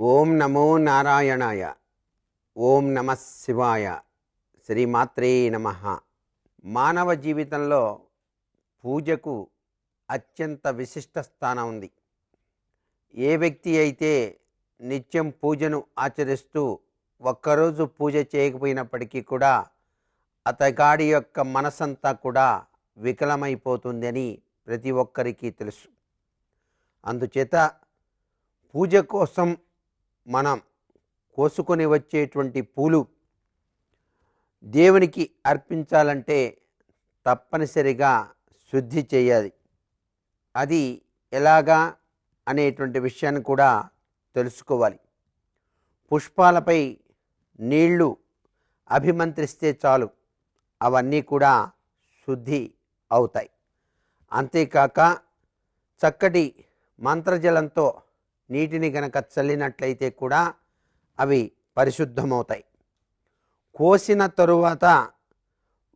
ఓం నమో నారాయణాయ. ఓం నమ శివాయ. శ్రీమాత్రే నమ. మానవ జీవితంలో పూజకు అత్యంత విశిష్ట స్థానం ఉంది. ఏ వ్యక్తి అయితే నిత్యం పూజను ఆచరిస్తూ ఒక్కరోజు పూజ చేయకపోయినప్పటికీ కూడా అతగాడి యొక్క మనసంతా కూడా వికలమైపోతుందని ప్రతి ఒక్కరికి తెలుసు. అందుచేత పూజ కోసం మనం కోసుకొని వచ్చేటువంటి పూలు దేవునికి అర్పించాలంటే తప్పనిసరిగా శుద్ధి చేయాలి. అది ఎలాగా అనేటువంటి విషయాన్ని కూడా తెలుసుకోవాలి. పుష్పాలపై నీళ్ళు అభిమంత్రిస్తే చాలు. అవన్నీ కూడా శుద్ధి అవుతాయి. అంతేకాక చక్కటి మంత్రజలంతో నీటిని గనక చల్లినట్లయితే కూడా అవి పరిశుద్ధమవుతాయి. కోసిన తరువాత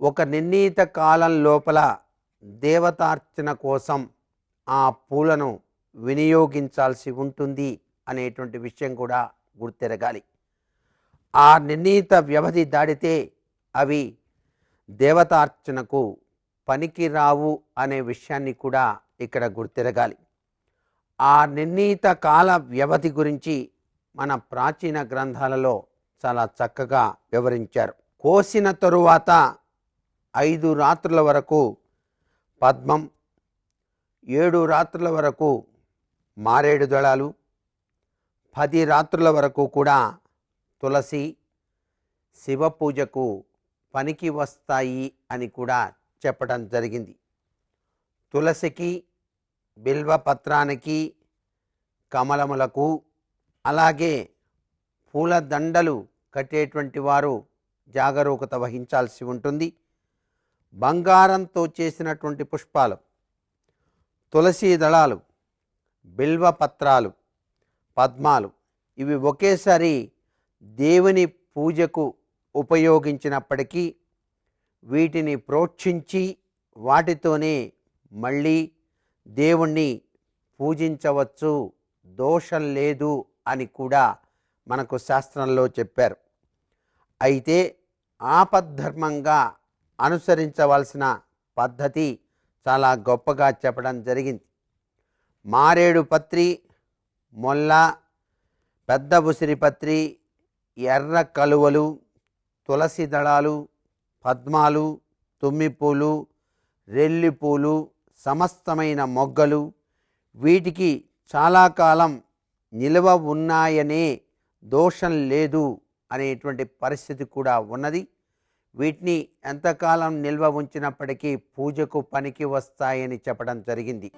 ఒక నిర్ణీత కాలం లోపల దేవతార్చన కోసం ఆ పూలను వినియోగించాల్సి ఉంటుంది అనేటువంటి విషయం కూడా గుర్తెరగాలి. ఆ నిర్ణీత వ్యవధి దాడితే అవి దేవతార్చనకు పనికి రావు అనే విషయాన్ని కూడా ఇక్కడ గుర్తెరగాలి. ఆ నిర్ణీత కాల వ్యవధి గురించి మన ప్రాచీన గ్రంథాలలో చాలా చక్కగా వివరించారు. కోసిన తరువాత ఐదు రాత్రుల వరకు పద్మం ఏడు రాత్రుల వరకు మారేడు దళాలు పది రాత్రుల వరకు కూడా తులసి శివ పూజకు పనికి వస్తాయి అని కూడా చెప్పడం జరిగింది. తులసికి బిల్వపత్రానికి కమలములకు అలాగే పూలదండలు కట్టేటువంటి వారు జాగరూకత వహించాల్సి ఉంటుంది. బంగారంతో చేసినటువంటి పుష్పాలు తులసి దళాలు బిల్వపత్రాలు పద్మాలు ఇవి ఒకేసారి దేవుని పూజకు ఉపయోగించినప్పటికీ వీటిని ప్రోక్షించి వాటితోనే మళ్ళీ దేవుణ్ణి పూజించవచ్చు. దోషం లేదు అని కూడా మనకు శాస్త్రంలో చెప్పారు. అయితే ఆపద్ధర్మంగా అనుసరించవలసిన పద్ధతి చాలా గొప్పగా చెప్పడం జరిగింది. మారేడు పత్రి మొల్ల పెద్ద ఉసిరి పత్రి ఎర్ర కలువలు తులసి దళాలు పద్మాలు తుమ్మిపూలు రెల్లిపూలు సమస్తమైన మొగ్గలు వీటికి చాలా కాలం నిల్వ ఉన్నాయనే దోషం లేదు అనేటువంటి పరిస్థితి కూడా ఉన్నది. వీటిని ఎంతకాలం నిల్వ ఉంచినప్పటికీ పూజకు పనికి వస్తాయని చెప్పడం జరిగింది.